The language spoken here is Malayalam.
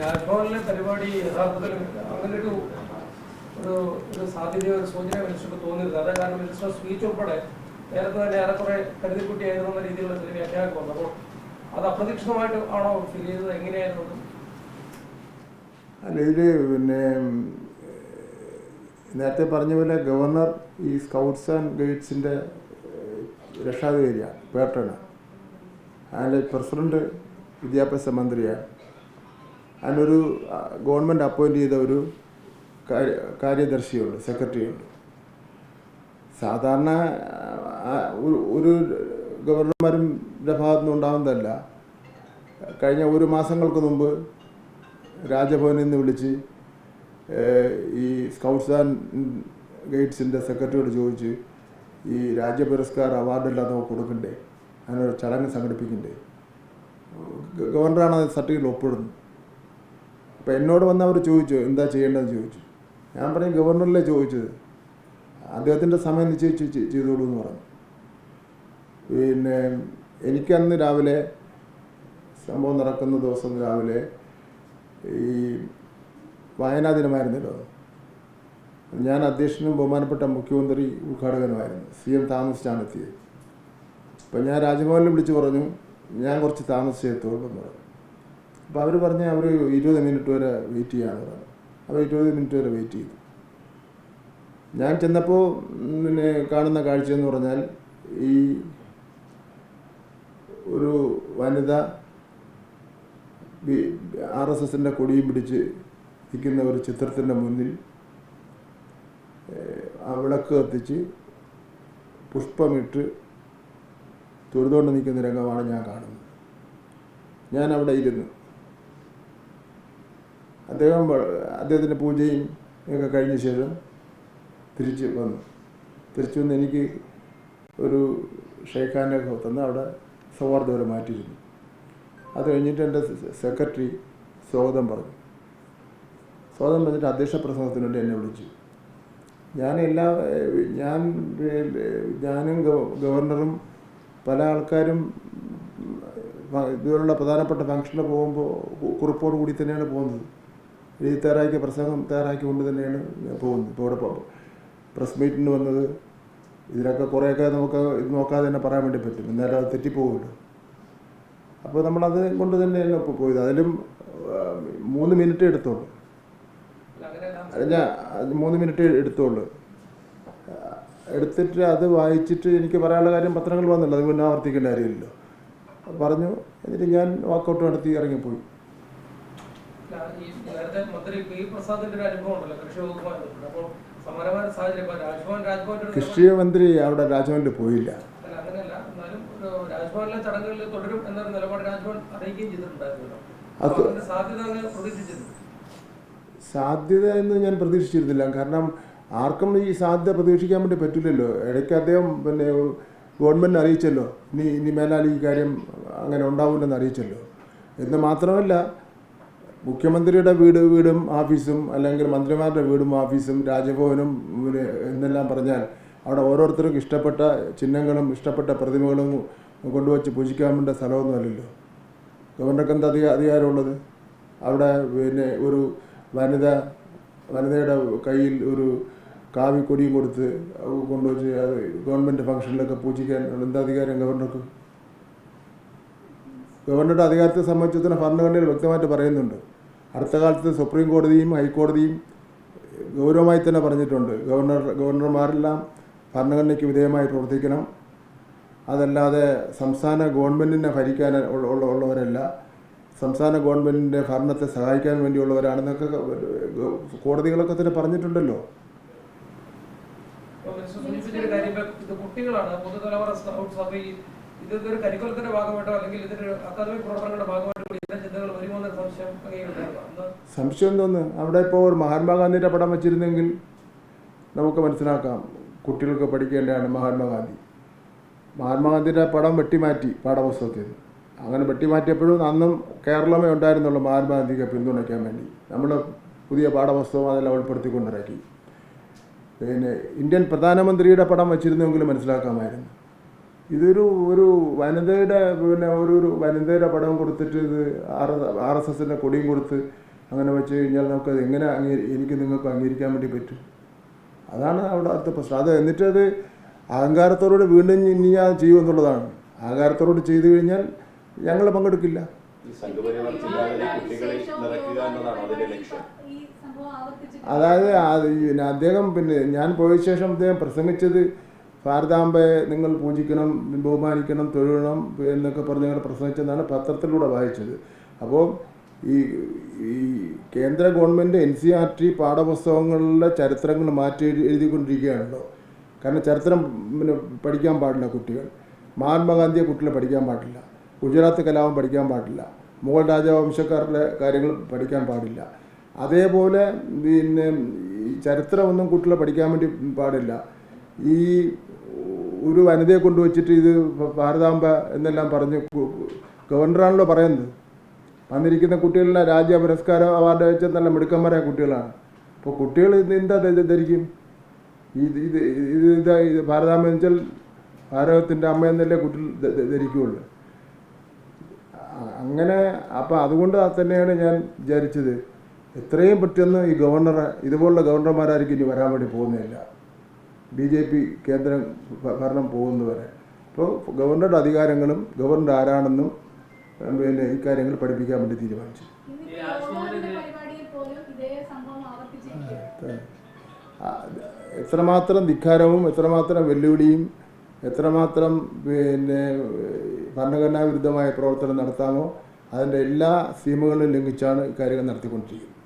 രാജ്ഭവനിലെ പരിപാടി ഒരു ഒരു എന്ന രീതിയിലുള്ള ചില അപ്പോൾ അത് ഫീൽ? അല്ല ഇതിൽ പിന്നെ നേരത്തെ പറഞ്ഞ പോലെ ഗവർണർ ഈ സ്കൗട്ട്സ് ആൻഡ് ഗൈഡ്സിന്റെ രക്ഷാധികാരിയാണ് പേട്ടണ് അതിന്റെ പ്രസിഡന്റ് വിദ്യാഭ്യാസ മന്ത്രിയാണ്. അതിനൊരു ഗവൺമെന്റ് അപ്പോയിന്റ് ചെയ്ത ഒരു കാര്യ കാര്യദർശിയുണ്ട് സെക്രട്ടറിയുണ്ട്. സാധാരണ ഒരു- ഗവർണർമാരും ഭാഗത്തു നിന്ന് ഉണ്ടാകുന്നതല്ല കഴിഞ്ഞ ഒരു മാസങ്ങൾക്ക് മുമ്പ് രാജഭവനിൽ നിന്ന് വിളിച്ച് ഈ സ്കൗട്ട്സ് ആൻഡ് ഗൈഡ്സിന്റെ സെക്രട്ടറിയോട് ചോദിച്ച് ഈ രാജ്യ പുരസ്കാർ അവാർഡെല്ലാം നമുക്ക് കൊടുക്കണ്ടേ? അതിനൊരു ചടങ്ങ് സംഘടിപ്പിക്കണ്ടേ? ഗവർണറാണ് സർട്ടിഫിക്കറ്റ് ഒപ്പിടുന്നത്. അപ്പോൾ എന്നോട് വന്ന് അവർ ചോദിച്ചു എന്താ ചെയ്യേണ്ടതെന്ന് ചോദിച്ചു. ഞാൻ പറഞ്ഞു ഗവർണറിലെ ചോദിച്ചത്. അദ്ദേഹത്തിന്റെ സമയം നിശ്ചയിച്ച് ചെയ്തോളൂ എന്ന് പറഞ്ഞു. പിന്നെ എനിക്കന്ന് രാവിലെ സംഭവം നടക്കുന്ന ദിവസം രാവിലെ ഈ വായനാ ദിനമായിരുന്നല്ലോ. ഞാൻ അധ്യക്ഷനും ബഹുമാനപ്പെട്ട മുഖ്യമന്ത്രി ഉദ്ഘാടകനുമായിരുന്നു. സി എം താമസിച്ചാണ് എത്തിയത്. അപ്പം ഞാൻ രാജ്ഭവനിൽ വിളിച്ച് പറഞ്ഞു ഞാൻ കുറച്ച് താമസിച്ചെത്തുള്ളൂ എന്ന് പറഞ്ഞു. അപ്പോൾ അവർ പറഞ്ഞ് അവർ ഇരുപത് മിനിറ്റ് വരെ വെയിറ്റ് ചെയ്യാന്ന് പറഞ്ഞു. അപ്പോൾ ഇരുപത് മിനിറ്റ് വരെ വെയിറ്റ് ചെയ്തു. ഞാൻ ചെന്നപ്പോൾ പിന്നെ കാണുന്ന കാഴ്ചയെന്ന് പറഞ്ഞാൽ ഈ ഒരു വനിത ആർ എസ് എസിന്റെ കൊടിയും പിടിച്ച് നിൽക്കുന്ന ഒരു ചിത്രത്തിന്റെ മുന്നിൽ വിളക്ക് കത്തിച്ച് പുഷ്പമിട്ട് തൊഴുതുകൊണ്ട് നിൽക്കുന്ന രംഗമാണ് ഞാൻ കാണുന്നത്. ഞാൻ അവിടെ ഇരുന്നു. അദ്ദേഹം അദ്ദേഹത്തിന്റെ പൂജയും ഒക്കെ കഴിഞ്ഞ ശേഷം തിരിച്ച് വന്നു. തിരിച്ചു വന്ന് എനിക്ക് ഒരു ഷെയ്ഖാന്റെ തന്ന് അവിടെ സൗഹാർദ്ദവരെ മാറ്റിയിരുന്നു. അത് കഴിഞ്ഞിട്ട് എന്റെ സെക്രട്ടറി സ്വാഗതം പറഞ്ഞു. സ്വാഗതം പറഞ്ഞിട്ട് അധ്യക്ഷ പ്രസംഗത്തിന് വേണ്ടി എന്നെ വിളിച്ചു. ഞാൻ എല്ലാ ഞാൻ ഞാനും ഗവർണറും പല ആൾക്കാരും ഇതുപോലുള്ള പ്രധാനപ്പെട്ട ഫംഗ്ഷന് പോകുമ്പോൾ കുറിപ്പോട് കൂടി തന്നെയാണ് പോകുന്നത്. എഴുതി തയ്യാറാക്കിയ പ്രസംഗം തയ്യാറാക്കി കൊണ്ട് തന്നെയാണ് പോകുന്നത്. ഇപ്പോൾ ഇവിടെ പ്രസ് മീറ്റിന് വന്നത് ഇതിനൊക്കെ കുറേയൊക്കെ നമുക്ക് ഇത് നോക്കാതെ തന്നെ പറയാൻ വേണ്ടി പറ്റും. എന്നാലും അത് തെറ്റിപ്പോകുമല്ലോ അപ്പോൾ നമ്മളത് കൊണ്ട് തന്നെയാണ് ഇപ്പോൾ പോയത്. അതിലും മൂന്ന് മിനിറ്റ് എടുത്തോളൂ ഞാൻ മൂന്ന് മിനിറ്റ് എടുത്തോളൂ എടുത്തിട്ട് അത് വായിച്ചിട്ട് എനിക്ക് പറയാനുള്ള കാര്യം പത്രങ്ങൾ വന്നല്ലോ. അത് പിന്നെ ആവർത്തിക്കേണ്ട കാര്യമില്ലല്ലോ. പറഞ്ഞു എന്നിട്ട് ഞാൻ വാക്കൗട്ട് നടത്തി ഇറങ്ങിപ്പോയി. ഈ നേരത്തെ മന്ത്രി പി പ്രസാദിന്റെ ഒരു അനുഭവം ഉണ്ടല്ലോ കൃഷി അപ്പോൾ സാഹചര്യം രാജ്ഭവൻ കൃഷി മന്ത്രി അവിടെ രാജ്ഭവനിൽ പോയില്ല. അല്ല അങ്ങനെയല്ല. എന്നാലും ഒരു രാജ്ഭവനിലെ ചടങ്ങുകളിൽ തുടരും എന്നൊരു നിലപാട് രാജ്ഭവൻ അറിയിക്കുകയും ചെയ്തിട്ടുണ്ടായിരുന്നല്ലോ. അതിന്റെ സാധ്യത അങ്ങ് പ്രതീക്ഷിച്ചിരുന്നു. സാധ്യത എന്ന് ഞാൻ പ്രതീക്ഷിച്ചിരുന്നില്ല. കാരണം ആർക്കും ഈ സാധ്യത പ്രതീക്ഷിക്കാൻ വേണ്ടി പറ്റില്ലല്ലോ. ഇടയ്ക്ക് അദ്ദേഹം പിന്നെ ഗവൺമെന്റ് അറിയിച്ചല്ലോ. ഇനി ഇനി മേലാൽ ഈ കാര്യം അങ്ങനെ ഉണ്ടാവില്ലെന്ന് അറിയിച്ചല്ലോ. എന്ന് മാത്രമല്ല മുഖ്യമന്ത്രിയുടെ വീട് വീടും ഓഫീസും അല്ലെങ്കിൽ മന്ത്രിമാരുടെ വീടും ഓഫീസും രാജഭവനും എന്നെല്ലാം പറഞ്ഞാൽ അവിടെ ഓരോരുത്തർക്കും ഇഷ്ടപ്പെട്ട ചിഹ്നങ്ങളും ഇഷ്ടപ്പെട്ട പ്രതിമകളും കൊണ്ടുവച്ച് പൂജിക്കാൻ വേണ്ട സ്ഥലമൊന്നുമല്ലല്ലോ ഗവർണർക്ക് എന്താ അധിക അധികാരമുള്ളത്? അവിടെ പിന്നെ ഒരു വനിത വനിതയുടെ കയ്യിൽ ഒരു കാവി കൊടിയും കൊടുത്ത് കൊണ്ടുവച്ച് അത് ഗവൺമെന്റ് ഫംഗ്ഷനിലൊക്കെ പൂജിക്കാൻ എന്താ അധികാരം ഗവർണർക്ക്? ഗവർണറുടെ അധികാരത്തെ സംബന്ധിച്ച് ഭരണഘടനയിൽ വ്യക്തമായിട്ട് പറയുന്നുണ്ട്. അടുത്ത കാലത്ത് സുപ്രീം കോടതിയും ഹൈക്കോടതിയും ഗൗരവമായി തന്നെ പറഞ്ഞിട്ടുണ്ട്. ഗവർണർ ഗവർണർമാരെല്ലാം ഭരണഘടനയ്ക്ക് വിധേയമായി പ്രവർത്തിക്കണം. അതല്ലാതെ സംസ്ഥാന ഗവൺമെന്റിനെ ഭരിക്കാൻ ഉള്ള ഉള്ള- ഉള്ളവരല്ല. സംസ്ഥാന ഗവൺമെന്റിന്റെ ഭരണത്തെ സഹായിക്കാൻ വേണ്ടിയുള്ളവരാണെന്നൊക്കെ കോടതികളൊക്കെ തന്നെ പറഞ്ഞിട്ടുണ്ടല്ലോ. കുട്ടികളാണ്. പുതുതലമുറ ഇതൊരു കരിക്കുലത്തിന്റെ ഭാഗമായിട്ടോ അല്ലെങ്കിൽ ഇതൊരു അക്കാദമിക് പ്രവർത്തനങ്ങളുടെ ഭാഗമായിട്ടോ ചിന്തകൾ വരുമോ എന്നൊരു സംശയം സംശയം തോന്നുന്നു. അവിടെ ഇപ്പോൾ ഒരു മഹാത്മാഗാന്ധിയുടെ പടം വെച്ചിരുന്നെങ്കിൽ നമുക്ക് മനസ്സിലാക്കാം. കുട്ടികൾക്ക് പഠിക്കേണ്ടതാണ് മഹാത്മാഗാന്ധി. മഹാത്മാഗാന്ധിയുടെ പടം വെട്ടിമാറ്റി പാഠപുസ്തകത്തിൽ. അങ്ങനെ വെട്ടിമാറ്റിയപ്പോഴും അന്നും കേരളമേ ഉണ്ടായിരുന്നുള്ളൂ മഹാത്മാഗാന്ധിക്ക് പിന്തുണയ്ക്കാൻ വേണ്ടി. നമ്മൾ പുതിയ പാഠപുസ്തകം അതെല്ലാം ഉൾപ്പെടുത്തിക്കൊണ്ടിറക്കി. പിന്നെ ഇന്ത്യൻ പ്രധാനമന്ത്രിയുടെ പടം വെച്ചിരുന്നെങ്കിൽ മനസ്സിലാക്കാമായിരുന്നു. ഇതൊരു ഒരു വനിതയുടെ പിന്നെ ഒരു ഒരു വനിതയുടെ പടം കൊടുത്തിട്ട് ഇത് ആർ ആർ എസ് എസിന്റെ കൊടിയും കൊടുത്ത് അങ്ങനെ വെച്ച് കഴിഞ്ഞാൽ നമുക്കത് എങ്ങനെ അംഗീ എനിക്ക് നിങ്ങൾക്ക് അംഗീകരിക്കാൻ വേണ്ടി പറ്റും? അതാണ് അവിടെ അടുത്ത പ്രശ്നം. അത് എന്നിട്ട് അത് അഹങ്കാരത്തോടുകൂടി വീണ്ടും ഇനി ഞാൻ ചെയ്യുമെന്നുള്ളതാണ് അഹങ്കാരത്തോട് ചെയ്തു കഴിഞ്ഞാൽ ഞങ്ങൾ പങ്കെടുക്കില്ല. അതായത് അത് പിന്നെ അദ്ദേഹം പിന്നെ ഞാൻ പോയ ശേഷം അദ്ദേഹം പ്രസംഗിച്ചത് ഭാരതാംബയെ നിങ്ങൾ പൂജിക്കണം ബഹുമാനിക്കണം തൊഴിലണം എന്നൊക്കെ പറഞ്ഞ് ഞങ്ങൾ പ്രസംഗിച്ചെന്നാണ് പത്രത്തിലൂടെ വായിച്ചത്. അപ്പോൾ ഈ ഈ കേന്ദ്ര government N C R T പാഠപുസ്തകങ്ങളിലെ ചരിത്രങ്ങൾ മാറ്റി എഴുതി എഴുതിക്കൊണ്ടിരിക്കുകയാണല്ലോ. കാരണം ചരിത്രം പിന്നെ പഠിക്കാൻ പാടില്ല കുട്ടികൾ. മഹാത്മാഗാന്ധിയെ കുട്ടികൾ പഠിക്കാൻ പാടില്ല. ഗുജറാത്ത് കലാപം പഠിക്കാൻ പാടില്ല. മുഗൾ രാജവംശക്കാരുടെ കാര്യങ്ങൾ പഠിക്കാൻ പാടില്ല. അതേപോലെ പിന്നെ ചരിത്രമൊന്നും കുട്ടികളെ പഠിക്കാൻ വേണ്ടി പാടില്ല. ഈ ഒരു വനിതയെ കൊണ്ടുവച്ചിട്ട് ഇത് ഭാരതാംബ എന്നെല്ലാം പറഞ്ഞ് ഗവർണറാണല്ലോ പറയുന്നത്. വന്നിരിക്കുന്ന കുട്ടികളെല്ലാം രാജ്യ പുരസ്കാര അവാർഡ് വെച്ച നല്ല മിടുക്കന്മാരായ കുട്ടികളാണ്. അപ്പോൾ കുട്ടികൾ എന്താ ധരിക്കും? ഇത് ഇത് ഇത് ഇതാ ഇത് ഭാരതാമ്മ എന്ന് വെച്ചാൽ ഭാരതത്തിന്റെ അമ്മ എന്നല്ലേ കുട്ടികൾ ധരിക്കുകയുള്ളൂ അങ്ങനെ അപ്പോൾ അതുകൊണ്ട് തന്നെയാണ് ഞാൻ വിചാരിച്ചത്. എത്രയും പെട്ടെന്ന് ഈ ഗവർണർ ഇതുപോലുള്ള ഗവർണർമാരായിരിക്കും ഇനി വരാൻ വേണ്ടി പോകുന്നില്ല ബി ജെ പി കേന്ദ്ര ഭരണം പോകുന്നവരെ അപ്പോൾ ഗവർണറുടെ അധികാരങ്ങളും ഗവർണർ ആരാണെന്നും പിന്നെ ഇക്കാര്യങ്ങൾ പഠിപ്പിക്കാൻ വേണ്ടി തീരുമാനിച്ചു. എത്രമാത്രം ധിക്കാരവും എത്രമാത്രം വെല്ലുവിളിയും എത്രമാത്രം പിന്നെ ഭരണഘടനാ വിരുദ്ധമായ പ്രവർത്തനം നടത്താമോ അതിന്റെ എല്ലാ സീമകളും ലംഘിച്ചാണ് ഇക്കാര്യങ്ങൾ നടത്തിക്കൊണ്ടിരിക്കുന്നത്.